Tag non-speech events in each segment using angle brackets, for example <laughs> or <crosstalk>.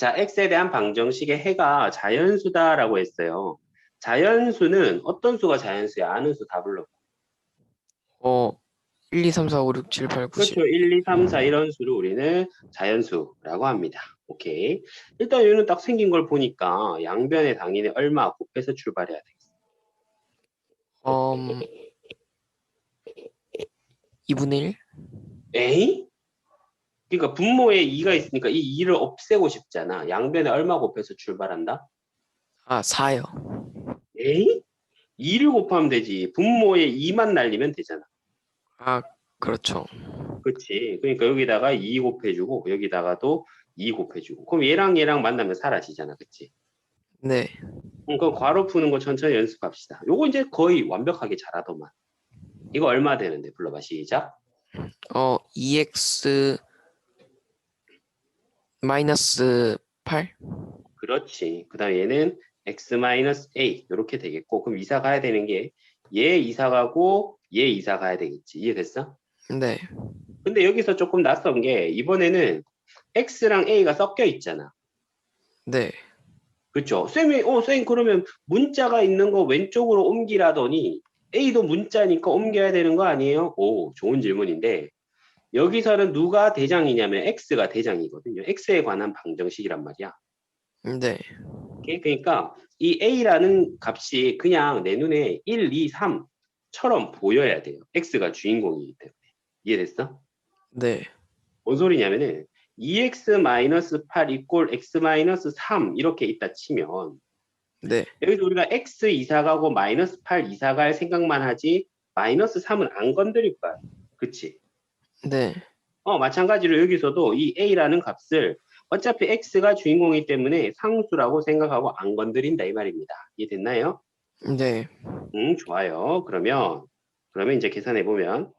자, x에 대한 방정식의 해가 자연수다라고 했어요. 자연수는 어떤 수가 자연수야? 아는 수 다 불러. 어, 1, 2, 3, 4, 5, 6, 7, 8, 9, 10. 그렇죠. 1, 2, 3, 4 이런 수를 우리는 자연수라고 합니다. 오케이. 일단 여기는 딱 생긴 걸 보니까 양변의 당연히 얼마 곱해서 출발해야 되겠어. 음, 2분의 1? 에이? 그러니까 분모에 2가 있으니까 이 2를 없애고 싶잖아. 양변에 얼마 곱해서 출발한다? 아, 4요. 에이? 2를 곱하면 되지. 분모에 2만 날리면 되잖아. 아, 그렇죠. 그렇지. 그러니까 여기다가 2 곱해주고 여기다가도 2 곱해주고. 그럼 얘랑 얘랑 만나면 사라지잖아. 그치? 네. 그럼 괄호 푸는 거 천천히 연습합시다. 요거 이제 거의 완벽하게 잘하더만. 이거 얼마 되는데 불러봐 시작. 어, 2x 마이너스 8? 그렇지. 그 다음에 얘는 x 마이너스 a 이렇게 되겠고 그럼 이사 가야 되는 게 얘 이사 가고 얘 이사 가야 되겠지. 이해됐어? 네. 근데 여기서 조금 낯선 게 이번에는 x랑 a가 섞여 있잖아. 네. 그렇죠? 쌤이 어, 쌤 그러면 문자가 있는 거 왼쪽으로 옮기라더니 A도 문자니까 옮겨야 되는 거 아니에요? 오, 좋은 질문인데 여기서는 누가 대장이냐면 X가 대장이거든요. X에 관한 방정식이란 말이야. 네. 그러니까 이 A라는 값이 그냥 내 눈에 1, 2, 3처럼 보여야 돼요. X가 주인공이기 때문에. 이해됐어? 네. 뭔 소리냐면은 2x-8 이꼴 x-3 이렇게 있다 치면 네. 여기서 우리가 x 이사 가고 마이너스 8 이사 갈 생각만 하지 마이너스 3은 안 건드릴 거야. 그치? 네. 어, 마찬가지로 여기서도 이 a라는 값을 어차피 x가 주인공이기 때문에 상수라고 생각하고 안 건드린다 이 말입니다. 이해됐나요? 네. 음, 좋아요. 그러면 그러면 이제 계산해 보면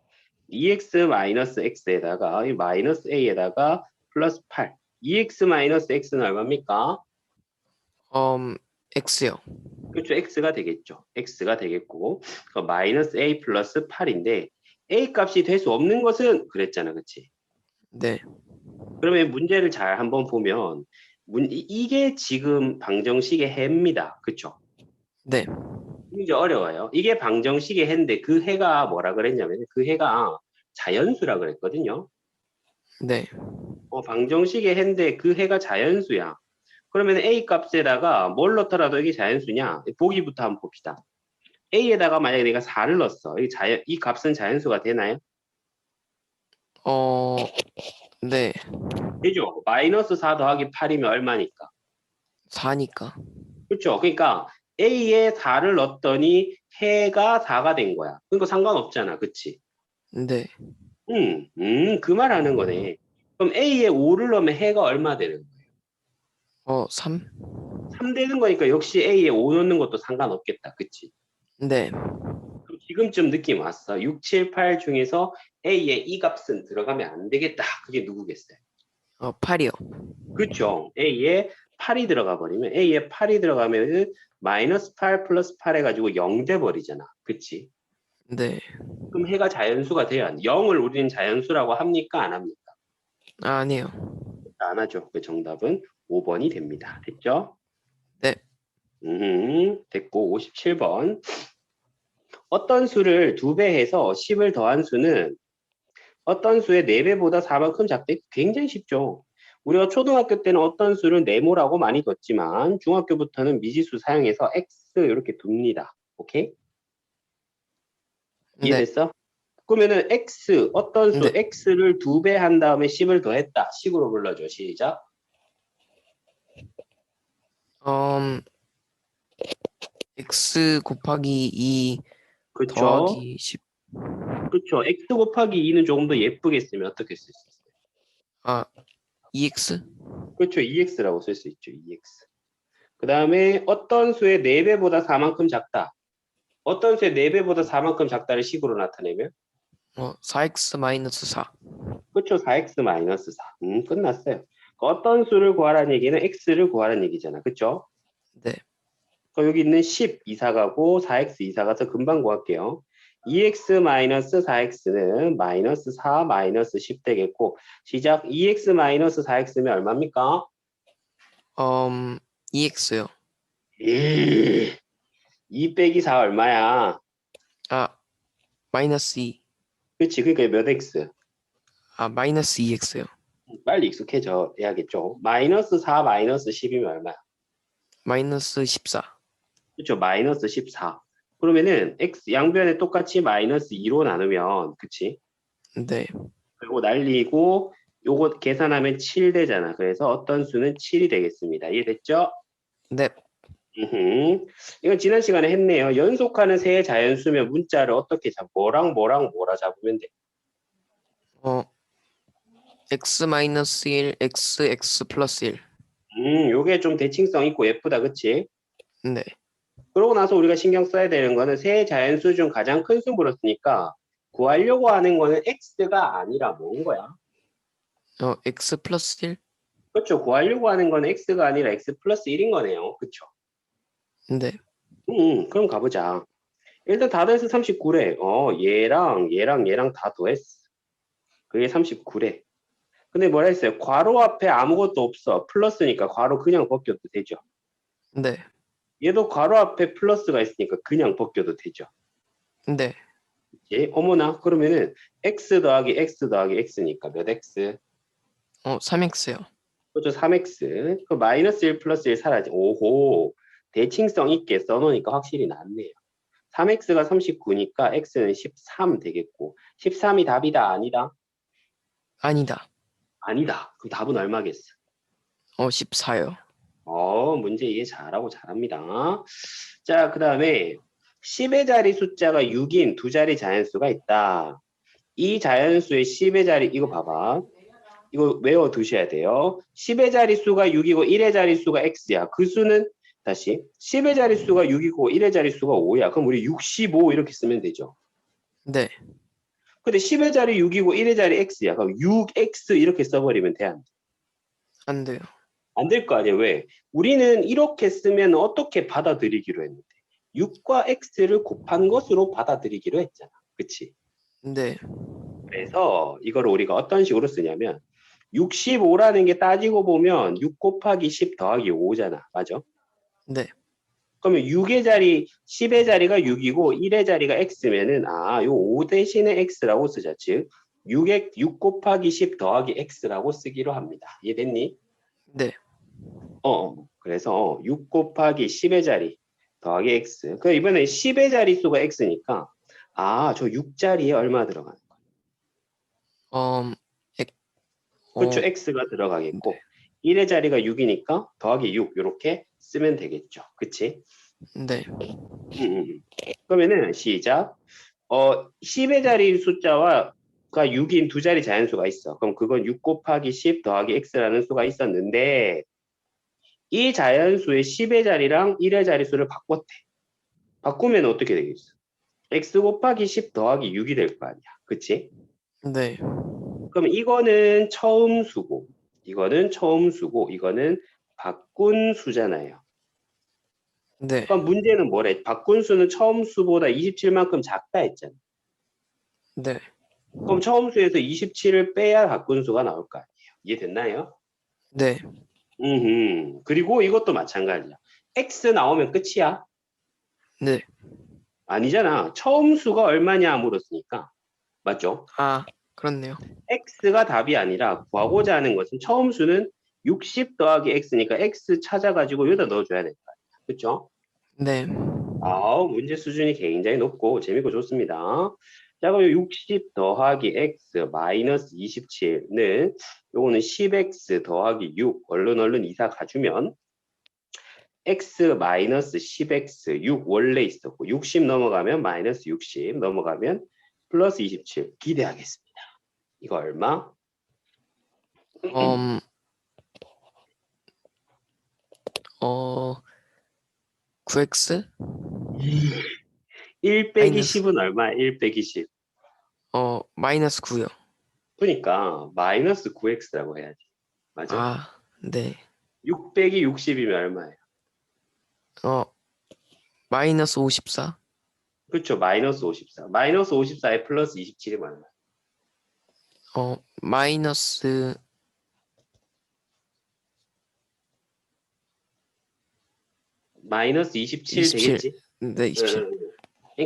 2x 마이너스 x에다가 이 마이너스 a에다가 플러스 8 2x 마이너스 x는 얼마입니까? 음, x요. 그렇죠. x가 되겠죠. x가 되겠고 그 마이너스 a 플러스 8인데 a 값이 될 수 없는 것은 그랬잖아. 그치? 네. 그러면 문제를 잘 한번 보면 문, 이- 이게 지금 방정식의 해입니다. 그쵸? 네. 이제 어려워요. 이게 방정식의 해인데 그 해가 뭐라 그랬냐면 그 해가 자연수라 그랬거든요. 네. 어, 방정식의 해인데 그 해가 자연수야. 그러면 a 값에다가 뭘 넣더라도 이게 자연수냐? 보기부터 한번 봅시다. A에다가 만약에 내가 4를 넣었어. 이 자연 이 값은 자연수가 되나요? 어, 네. 되죠. 마이너스 4 더하기 8이면 얼마니까? 4니까. 그렇죠. 그러니까 a에 4를 넣었더니 해가 4가 된 거야. 그러니까 상관없잖아. 그치? 네. 음, 음, 그 말 하는 거네. 그럼 a에 5를 넣으면 해가 얼마 되는 거야? 어, 3? 3 되는 거니까 역시 a에 5 넣는 것도 상관없겠다. 그치? 네. 그럼 지금쯤 느낌 왔어. 6, 7, 8 중에서 A의 이 값은 들어가면 안 되겠다. 그게 누구겠어요? 어, 8이요. 그렇죠. A에 8이 들어가 버리면 A에 8이 들어가면 마이너스 8 플러스 8 해가지고 0 돼 버리잖아. 그치? 네. 그럼 해가 자연수가 돼야 안 0을 우리는 자연수라고 합니까? 안 합니까? 아, 아니에요. 안 하죠. 그 정답은 5번이 됩니다. 됐죠? 네. 음, 됐고 57번. 어떤 수를 두 배 해서 10을 더한 수는 어떤 수의 4배보다 4만큼 작대? 굉장히 쉽죠. 우리가 초등학교 때는 어떤 수를 네모라고 많이 뒀지만 중학교부터는 미지수 사용해서 x 이렇게 둡니다. 오케이? 네. 이해됐어? 그러면은 x 어떤 수 네. x를 두 배 한 다음에 10을 더했다. 식으로 불러줘. 시작. 음, x 곱하기 2 그렇죠. 더하기 10. 그렇죠. x 곱하기 2는 조금 더 예쁘게 쓰면 어떻게 쓸 수 있어요? 아, 2x? 그렇죠. 2x라고 쓸 수 있죠. 2x. 그 다음에 어떤 수의 4배보다 4만큼 작다. 어떤 수의 4배보다 4만큼 작다를 식으로 나타내면 어, 4x 마이너스 4. 그렇죠. 4x 마이너스 4. 음, 끝났어요. 그 어떤 수를 구하라는 얘기는 x를 구하라는 얘기잖아. 그렇죠? 네. 그럼 여기 있는 10 이사 가고 4x 이사 가서 금방 구할게요. 2x 마이너스 4x는 마이너스 4 마이너스 10 되겠고 시작 2x 마이너스 4x면 얼마입니까? 음, EX요. 1. 2 빼기 4 얼마야? 아, 마이너스 2. 그치, 그러니까 몇 x? 아, 마이너스 2X요. 빨리 익숙해져 야겠죠. 마이너스 4 마이너스 10이면 얼마야? 마이너스 14. 그렇죠. 마이너스 14. 그러면은 x 양변에 똑같이 마이너스 2로 나누면 그치? 네. 그리고 날리고 요거 계산하면 7 되잖아. 그래서 어떤 수는 7이 되겠습니다. 이해됐죠? 네. 이건 지난 시간에 했네요. 연속하는 세 자연수면 문자를 어떻게 잡? 뭐랑 뭐랑 뭐라 잡으면 돼? 어, X 마이너스 1, X, X 플러스 1. 음, 요게 좀 대칭성 있고 예쁘다, 그치? 네. 그러고 나서 우리가 신경 써야 되는 거는 세 자연수 중 가장 큰 수 물었으니까 구하려고 하는 거는 x가 아니라 뭔 거야? 어, X 플러스 1? 그렇죠. 구하려고 하는 거는 x가 아니라 x 플러스 1인 거네요. 그렇죠. 네. 음, 그럼 가보자. 일단 다 더해서 39래. 어, 얘랑 얘랑 얘랑 다 더했어. 그게 39래. 근데 뭐라 했어요? 괄호 앞에 아무것도 없어. 플러스니까 괄호 그냥 벗겨도 되죠. 네. 얘도 괄호 앞에 플러스가 있으니까 그냥 벗겨도 되죠. 네. 예, 어머나 그러면은 x 더하기 x 더하기 x니까 몇 x? 어, 3X요. 그렇죠 3x 그 마이너스 1 플러스 1 사라지 오호 대칭성 있게 써놓으니까 확실히 낫네요 3x가 39니까 x는 13 되겠고 13이 답이다 아니다? 아니다. 아니다 그럼 답은 얼마겠어? 어, 14요. 어 문제 이해 잘하고 잘합니다. 자 그 다음에 10의 자리 숫자가 6인 두 자리 자연수가 있다. 이 자연수의 10의 자리 이거 봐봐. 이거 외워 두셔야 돼요. 10의 자리 수가 6이고 1의 자리 수가 x야. 그 수는 다시 10의 자리 수가 6이고 1의 자리 수가 5야. 그럼 우리 65 이렇게 쓰면 되죠? 네. 근데 10의 자리 6이고 1의 자리 x야. 그럼 6x 이렇게 써버리면 돼 안 돼? 안 돼요. 안 될 거 아니에요. 왜? 우리는 이렇게 쓰면 어떻게 받아들이기로 했는데 6과 x를 곱한 것으로 받아들이기로 했잖아. 그치? 네. 그래서 이거를 우리가 어떤 식으로 쓰냐면 65라는 게 따지고 보면 6 곱하기 10 더하기 5잖아. 맞아? 네. 그러면 6의 자리, 10의 자리가 6이고 1의 자리가 x면은 아, 요 5 대신에 x라고 쓰자. 즉 6의 6 곱하기 10 더하기 x라고 쓰기로 합니다. 이해됐니? 네. 어, 그래서 6 곱하기 10의 자리 더하기 x. 그 이번에 10의 자리 수가 x니까 아, 저 6자리에 얼마 들어가는 거야? 음, 액, 그렇죠. 어, x가 들어가겠고 1의 자리가 6이니까 더하기 6 이렇게 쓰면 되겠죠. 그치? 네. 음, 음, 음. 그러면은 시작. 어, 10의 자리 숫자와 가 6인 두 자리 자연수가 있어. 그럼 그건 6 곱하기 10 더하기 x라는 수가 있었는데 이 자연수의 10의 자리랑 1의 자리수를 바꿨대. 바꾸면 어떻게 되겠어? x 곱하기 10 더하기 6이 될 거 아니야. 그치? 네. 그럼 이거는 처음 수고, 이거는 처음 수고, 이거는 바꾼 수잖아요. 네. 그럼 문제는 뭐래? 바꾼 수는 처음 수보다 27만큼 작다 했잖아. 네. 그럼 처음 수에서 27을 빼야 바꾼 수가 나올 거 아니에요. 이해됐나요? 네. 음. 그리고 이것도 마찬가지야. x 나오면 끝이야? 네. 아니잖아. 처음 수가 얼마냐 물었으니까. 맞죠? 아, 그렇네요. x가 답이 아니라 구하고자 하는 것은 처음 수는 60 더하기 x니까 x 찾아가지고 여기다 넣어줘야 될거 아니야. 그렇죠? 네. 아, 문제 수준이 굉장히 높고 재밌고 좋습니다. 자, 그럼 60 더하기 x 마이너스 27는 요거는 10x 더하기 6 얼른 얼른 이사 가주면 x 마이너스 10x 6 원래 있었고 60 넘어가면 마이너스 60 넘어가면 플러스 27 기대하겠습니다. 이거 얼마? 음, 어, 9X? 1 빼기 마이너스. 10은 얼마야? 1 빼기 10. 어, 마이너스 9요. 그러니까 마이너스 9x라고 해야지. 맞아? 아, 네. 6 빼기 60이면 얼마예요? 어, 마이너스 54? 그렇죠. 마이너스 54. 마이너스 54에 플러스 27이면 얼마? 어, 마이너스 마이너스 27, 27. 되겠지? 네, 27. 음,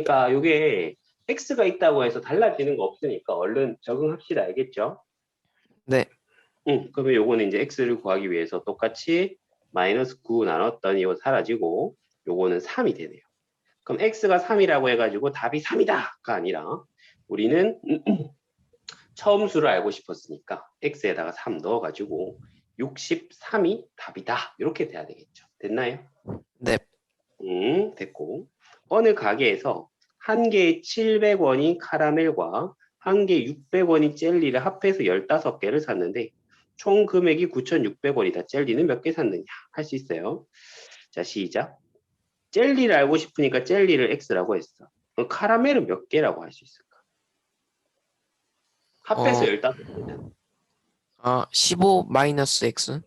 그러니까 이게 x가 있다고 해서 달라지는 거 없으니까 얼른 적응합시다. 알겠죠? 네. 응, 그러면 요거는 이제 x를 구하기 위해서 똑같이 마이너스 9 나눴더니 이거 사라지고 요거는 3이 되네요. 그럼 x가 3이라고 해가지고 답이 3이다가 아니라 우리는 <clears throat> 처음 수를 알고 싶었으니까 x에다가 3 넣어가지고 63이 답이다. 이렇게 돼야 되겠죠. 됐나요? 네. 음, 됐고. 어느 가게에서 한 개에 700원이 카라멜과 한 개에 600원이 젤리를 합해서 15개를 샀는데 총 금액이 9,600원이다. 젤리는 몇 개 샀느냐? 할 수 있어요. 자, 시작. 젤리를 알고 싶으니까 젤리를 X라고 했어. 그럼 카라멜은 몇 개라고 할 수 있을까? 합해서 어. 15개는 아, 15 마이너스 x.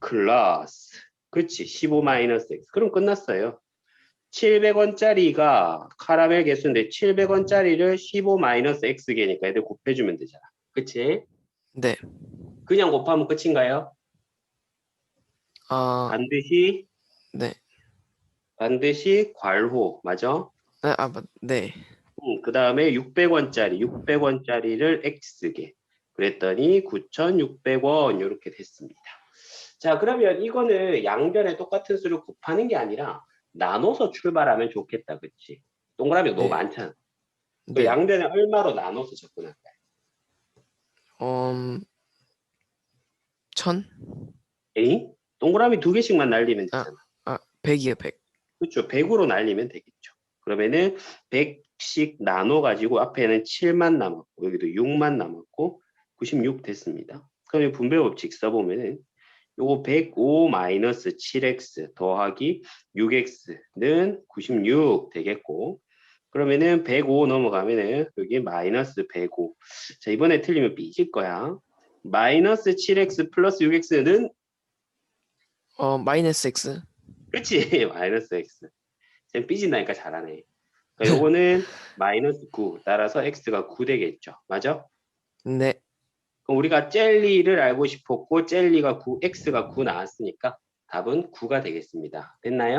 클라스. 그렇지. 15 마이너스 X. 그럼 끝났어요. 700원짜리가 카라멜 개수인데 700원짜리를 15 마이너스 X개니까 애들 곱해주면 되잖아. 그치? 네. 그냥 곱하면 끝인가요? 아, 반드시, 네. 반드시 괄호. 맞아? 네, 아, 맞- 네. 그 다음에 600원짜리, 600원짜리를 X개. 그랬더니 9,600원 이렇게 됐습니다. 자, 그러면 이거는 양변에 똑같은 수를 곱하는 게 아니라 나눠서 출발하면 좋겠다. 그치? 동그라미 너무 네. 많잖아. 그 네. 양변에 얼마로 나눠서 접근할까요? 음, 1000? 에이? 동그라미 두 개씩만 날리면 아. 되잖아. 아, 100이요, 100. 그렇죠. 100으로 날리면 되겠죠. 그러면은 100씩 나눠 가지고 앞에는 7만 남았고 여기도 6만 남았고 96 됐습니다. 그럼 이 분배 법칙 써보면은 요거 105 마이너스 7x 더하기 6x는 96 되겠고 그러면은 105 넘어가면은 여기 마이너스 105. 자 이번에 틀리면 삐질 거야. 마이너스 7x 플러스 6x는 어, 마이너스 x. 그렇지 <laughs> 마이너스 x 쌤 삐진다니까 잘하네 그러니까 요거는 마이너스 9 따라서 x가 9 되겠죠 맞아? 네. 우리가 젤리를 알고 싶었고 젤리가 9 x가 9 나왔으니까 답은 9가 되겠습니다 됐나요?